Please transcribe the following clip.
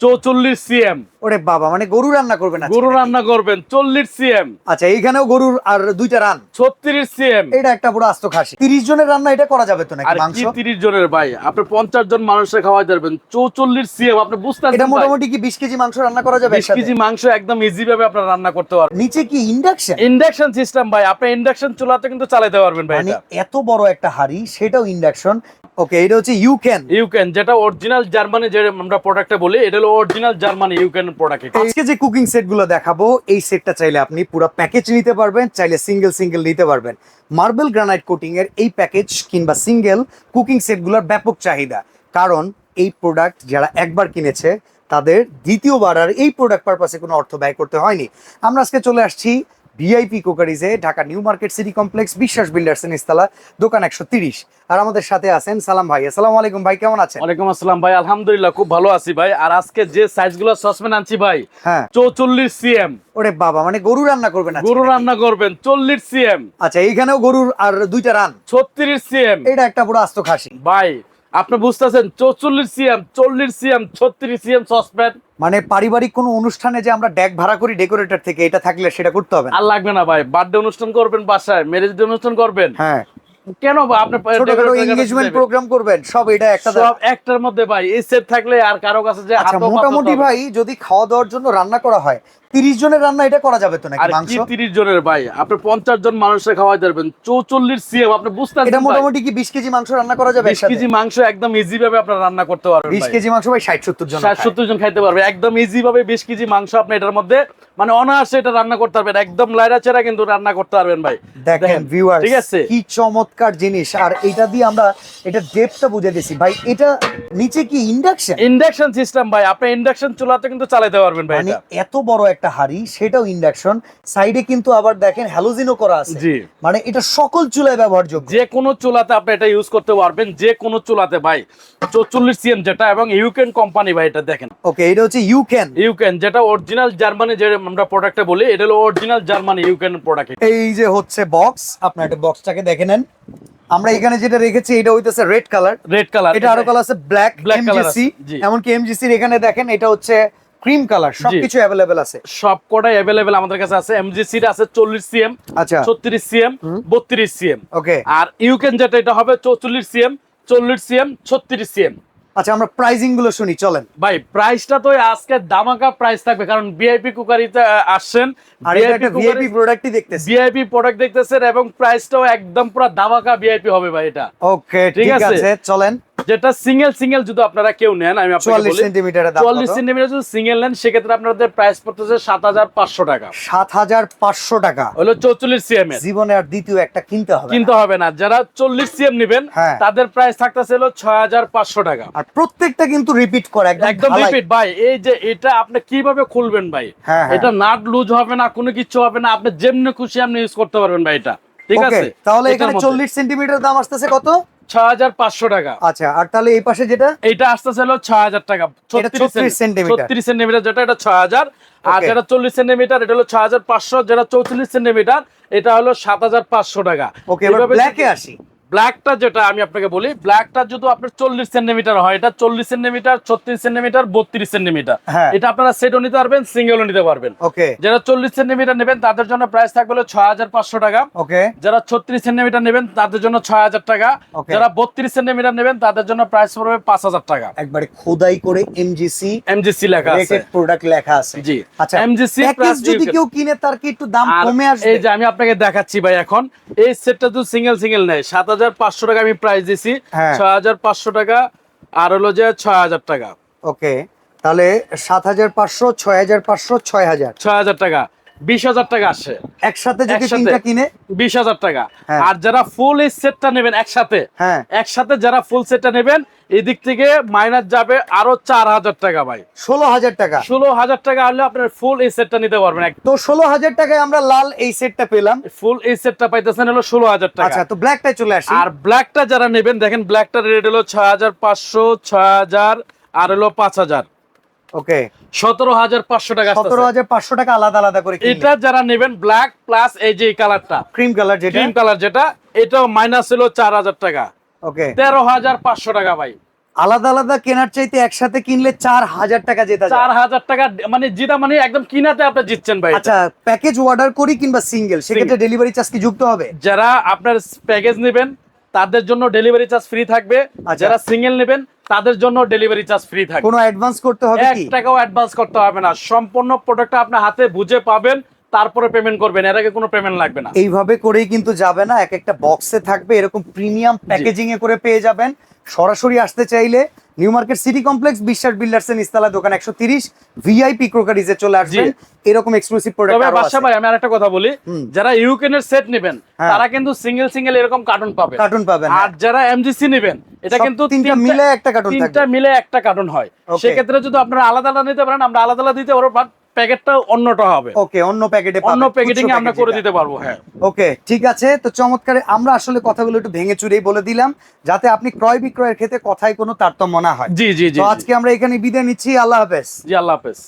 চৌচল্লিশ সিএম ওরে বাবা মানে গরু রান্না করবেন গরু রান্না করবেন চল্লিশ সিএম। আচ্ছা এইখানেও গরুর আর দুইটা রান? ছত্রিশ সিএম। এটা একটা পুরো আস্ত খাসি। তিরিশ জনের রান্না এটা করা যাবে তো নাকি মাংস? তিরিশ জনের ভাই? আপনি পঞ্চাশ জন মানুষের খাওয়াই যাবেন চৌচল্লিশ সিএম আপনি বুঝতে এটা মোটামুটি কি বিশ কেজি মাংস রান্না করা যাবে বিশ কেজি মাংস একদম ইজি ভাবে আপনার রান্না করতে পারবেন। নিচে কি ইন্ডাকশন ইন্ডাকশন সিস্টেম ভাই আপনি ইন্ডাকশন চুলাতে কিন্তু চালাতে পারবেন ভাই মানে এত বড় একটা হাড়ি সেটাও ইন্ডাকশন ওকে এটা হচ্ছে ইউ ক্যান ইউকেন যেটা অরিজিনাল জার্মানি যে আমরা প্রোডাক্টটা বলি এটা হলো অরিজিনাল জার্মানি ইউকেন প্রোডাক্ট আজকে যে কুকিং সেটগুলো দেখাবো, এই সেটটা চাইলে আপনি পুরো প্যাকেজ নিতে পারবেন, চাইলে সিঙ্গেল সিঙ্গেল নিতে পারবেন। মার্বেল গ্রানাইট কোটিং এর এই প্যাকেজ কিংবা সিঙ্গেল কুকিং সেটগুলোর ব্যাপক চাহিদা। কারণ এই প্রোডাক্ট যারা একবার কিনেছে, তাদের দ্বিতীয়বার আর এই প্রোডাক্ট পারপাসে কোনো অর্থ ব্যয় করতে হয়নি। আমরা আজকে চলে আসছি VIP কোকারিজে Dhaka new market city complex Biswas builders নিস্তালা দোকান একশো তিরিশ। আর আমাদের সাথে আছেন সালাম ভাই। আসসালামু আলাইকুম ভাই কেমন আছেন? ওয়ালাইকুম আসসালাম ভাই আলহামদুলিল্লাহ খুব ভালো আছি ভাই। আর আজকে যে সাইজগুলো সসপ্যান আনছি ভাই হ্যাঁ। চৌচল্লিশ সিএম ওরে বাবা মানে গরু রান্না করবেন গরু রান্না করবেন চল্লিশ সিএম আচ্ছা এইখানেও গরুর আর দুইটা রান? ছত্রিশ সিএম এটা একটা পুরো আস্ত খাসি। ভাই আপনি বুঝতেছেন চৌচল্লিশ সিএম চল্লিশ সিএম ছত্রিশ সিএম সসপ্যান মানে পারিবারিক কোনো অনুষ্ঠানে যে আমরা ডেক ভাড়া করি ডেকোরেটর থেকে এটা থাকলে সেটা করতে হবে আর লাগবে না ভাই। বার্থডে অনুষ্ঠান করবেন বাসায় ম্যারেজ অনুষ্ঠান করবেন। হ্যাঁ। কেন আপনি ছোটখাটো যাবেন? প্রোগ্রাম করবেন সব এটা একটা সব একটার মধ্যে ভাই এই সেট থাকলে আর কারও কাছে যে আচ্ছা মোটামুটি ভাই যদি খাওয়া দাওয়ার জন্য রান্না করা হয় তিরিশ জনের রান্না এটা করা যাবে তো নাকি মাংস কি তিরিশ জনের ভাই? আপনি পঞ্চাশ জন মানুষের খাওয়াই দেবেন চৌচল্লিশ সিএম আপনি বুঝতে এটা মোটামুটি কি বিশ কেজি মাংস রান্না করা যাবে বিশ কেজি মাংস একদম ইজি ভাবে রান্না করতে পারবেন বিশ কেজি মাংস ভাই ষাট সত্তর জন ষাট সত্তর জন খাইতে পারবে। একদম ইজি ভাবে বিশ কেজি মাংস আপনি এটার মধ্যে মানে অনায়াসে এটা রান্না করতে পারবেন। একদম লাইরা চেরা কিন্তু রান্না করতে পারবেন ভাই। দেখেন ভিউয়ার ঠিক আছে? কি চমৎকার জিনিস। আর এটা দিয়ে আমরা এটা ডেপটা বুঝে দিছি ভাই এটা নিচে কি ইন্ডাকশন ইন্ডাকশন সিস্টেম ভাই আপনি ইন্ডাকশন চুলাতে কিন্তু চালাতে পারবেন ভাই মানে এটা। এত বড় একটা হাড়ি সেটাও ইন্ডাকশন সাইডে কিন্তু আবার দেখেন হ্যালোজিনও করা আছে। মানে এটা সকল চুলায় ব্যবহারযোগ্য। যে কোনো চুলাতে আপনি এটা ইউজ করতে পারবেন যে কোনো চুলাতে ভাই। চৌচল্লিশ সিএম যেটা এবং ইউকেন কোম্পানি ভাই এটা দেখেন। ওকে এটা হচ্ছে ইউ ক্যান ইউকেন যেটা অরিজিনাল জার্মানি যে আমরা প্রোডাক্টটা বলি এটা হলো অরিজিনাল জার্মানি ইউকেন প্রোডাক্ট এই যে হচ্ছে বক্স আপনার একটা বক্সটাকে দেখে নেন। আমরা এখানে যেটা রেখেছি এটা হইতেছে রেড কালার রেড কালার এটা আরও কালার আছে ব্ল্যাক color এমজিসি। এমনকি এমজিসির এখানে দেখেন এটা হচ্ছে ক্রিম কালার সবকিছু অ্যাভেলেবেল আছে। সব কটাই অ্যাভেলেবেল আমাদের কাছে আছে। এমজিসি আছে চল্লিশ সিএম আচ্ছা। ছত্রিশ সিএম বত্রিশ সিএম ওকে। আর ইউকেন যেটা এটা হবে চৌচল্লিশ সিএম চল্লিশ সিএম ছত্রিশ সিএম আচ্ছা আমরা প্রাইজিংগুলো শুনি চলেন। ভাই প্রাইসটা তো আজকে দামাকা প্রাইস থাকবে কারণ ভিআইপি কুকারিতে আসছেন। ভিআইপি প্রোডাক্টই দেখতেছি। ভিআইপি প্রোডাক্ট দেখতেছেন এবং প্রাইসটাও একদম পুরো দামাকা ভিআইপি হবে ভাই এটা। ওকে ঠিক। আছে চলেন। যেটা সিঙ্গেল সিঙ্গেল যদি আপনারা কেউ নেন আমি আপনাকে সেন্টিমিটারের দাম চুয়াল্লিশ সেন্টিমিটার যদি সিঙ্গেল নেন সেক্ষেত্রে আপনাদের প্রাইস পড়তেছে সাত হাজার পাঁচশো টাকা। সাত হাজার পাঁচশো টাকা। হলো চৌচল্লিশ সিএম এর। জীবনে আর দ্বিতীয় একটা কিনতে হবে কিনতে হবে না। যারা চল্লিশ সিএম নেবেন হ্যাঁ। তাদের প্রাইস থাকতেছে হলো ছয় হাজার পাঁচশো টাকা। আর প্রত্যেকটা কিন্তু রিপিট করে একদম একদম রিপিট ভাই এই যে এটা আপনি কীভাবে খুলবেন ভাই? হ্যাঁ, হ্যাঁ। এটা নাট লুজ হবে না কোনো কিছু হবে না। আপনি যেমনি খুশি আপনি ইউজ করতে পারবেন ভাই এটা। ঠিক আছে? তাহলে এখানে চল্লিশ সেন্টিমিটার দাম আসতেছে কত? ছয় হাজার পাঁচশো টাকা। আচ্ছা আর তাহলে এই পাশে যেটা? এটা আসতেছে হলো ছয় হাজার টাকা 36 সেন্টিমিটার। ছত্রিশ সেন্টিমিটার যেটা এটা আর যেটা চল্লিশ সেন্টিমিটার এটা হলো ছয় হাজার পাঁচশো। যেটা চৌচল্লিশ সেন্টিমিটার এটা হলো সাত হাজার পাঁচশো টাকা। ওকে এবার ব্ল্যাকে আসি। ব্ল্যাকটা যেটা আমি আপনাকে বলি ব্ল্যাকটা যদি আপনার চল্লিশ সেন্টিমিটার হয় এটা চল্লিশ সেন্টিমিটার ছত্রিশ সেন্টিমিটার বত্রিশ সেন্টিমিটার হ্যাঁ। এটা আপনারা সেটও নিতে পারবেন সিঙ্গেলও নিতে পারবেন। যারা চল্লিশ সেন্টিমিটার নেবেন তাদের জন্য প্রাইস থাকবে ছয় হাজার পাঁচশো টাকা। ওকে যারা ছত্রিশ সেন্টিমিটার নেবেন তাদের জন্য ছয় হাজার টাকা। যারা বত্রিশ সেন্টিমিটার নেবেন তাদের জন্য প্রাইস পড়বে পাঁচ হাজার টাকা। একবারে খোদাই করে এমজিসি এমজিসি লেখা আছে। প্রোডাক্ট লেখা আছে। জি। আচ্ছা MGC প্যাকেজ যদি কেউ কিনে তার কি একটু দাম কমে আসবে? এই যে আমি আপনাকে দেখাচ্ছি ভাই এখন এই সেটটা যদি সিঙ্গেল সিঙ্গেল নেয় সাত হাজার পাঁচশো টাকা আমি প্রাইস দিছি। হ্যাঁ। ছয় হাজার পাঁচশো টাকা আর হলো যে ছয় হাজার টাকা। ওকে তাহলে সাত হাজার পাঁচশো ছয় হাজার পাঁচশো ছয় হাজার। ছয় হাজার টাকা। বিশ হাজার টাকা আসে। একসাথে যদি তিনটা কিনে? বিশ হাজার টাকা। হ্যাঁ। আর যারা ফুল এই সেটটা নেবেন একসাথে হ্যাঁ। একসাথে যারা ফুল সেটটা নেবেন এদিক থেকে মাইনাস যাবে আরও চার হাজার টাকা ভাই। ষোলো হাজার টাকা। ষোলো হাজার টাকা হলে আপনার ফুল এই সেটটা নিতে পারবেন। তো ষোলো হাজার টাকায় আমরা লাল এই সেটটা পেলাম। ফুল এই সেটটা পাইতেছেন হলো ষোলো হাজার টাকা। আচ্ছা তো ব্ল্যাকটাই চলে আসি। আর ব্ল্যাকটা যারা নেবেন দেখেন ব্ল্যাকটার রেট হলো ছয় হাজার পাঁচশো ছয় হাজার আর হলো পাঁচ হাজার। ওকে সতেরো হাজার পাঁচশো টাকা সতেরো হাজার পাঁচশো টাকা আলাদা আলাদা করে এটা যারা নেবেন ব্ল্যাক প্লাস এই যে কালারটা ক্রিম কালার যেটা? ক্রিম কালার যেটা এটাও মাইনাস হলো চার হাজার টাকা। ওকে তেরো হাজার পাঁচশো টাকা ভাই। আলাদা আলাদা কেনার চাইতে একসাথে কিনলে চার হাজার টাকা জেতা যায়। চার হাজার টাকা মানে জিতা মানে একদম কিনাতে আপনি জিতছেন ভাই আচ্ছা প্যাকেজ অর্ডার করি কিংবা সিঙ্গেল সেক্ষেত্রে ডেলিভারি চার্জ কি যুক্ত হবে? যারা আপনার প্যাকেজ নেবেন তাদের জন্য ডেলিভারি চার্জ ফ্রি থাকবে। আচ্ছা। যারা সিঙ্গেল নেবেন তাদের জন্য ডেলিভারি চার্জ ফ্রি থাকে। কোনো অ্যাডভান্স করতে হবে এক কি? টাকাও অ্যাডভান্স করতে হবে না। সম্পূর্ণ প্রোডাক্টটা আপনার হাতে বুঝে পাবেন তারপরে পেমেন্ট করবেন। এর আগে কোনো পেমেন্ট লাগবে না। এইভাবে করেই কিন্তু যাবে না। এক একটা বক্সে থাকবে। এরকম প্রিমিয়াম প্যাকেজিং এ করে পেয়ে যাবেন। সরাসরি আসতে চাইলে new market city complex Biswas builders এর নিস্তালা দোকান একশো তিরিশ ভিআইপি ক্রোকারিজে চলে আসবেন এরকম এক্সক্লুসিভ তবে প্রোডাক্ট বাদশা ভাই আমি আরেকটা কথা বলি। যারা ইউকেনের সেট নেবেন হ্যাঁ। তারা কিন্তু সিঙ্গেল সিঙ্গেল এরকম কার্টুন পাবে। কার্টুন পাবেন আর যারা এমজিসি নেবেন এটা কিন্তু তিনটা মিলে একটা কার্টুন তিনটা মিলে একটা কার্টুন হয়। সেক্ষেত্রে যদি আপনারা আলাদা আলাদা নিতে পারেন আমরা আলাদা আলাদা দিতে পারব বাট প্যাকেটটা অন্যটা হবে। ওকে অন্য প্যাকেটে অন্য প্যাকেটিং আমরা করে দিতে পারব হ্যাঁ। ওকে ঠিক আছে। তো চমৎকার আমরা আসলে কথাগুলো একটু ভেঙে চুরেই বলে দিলাম যাতে আপনি ক্রয় বিক্রয়ের ক্ষেত্রে কথায় কোনো তারতম্য না হয়। জি জি জি আজকে আমরা এখানে বিদায় নিচ্ছি। আল্লাহ হাফেজ। জি আল্লাহ হাফেজ।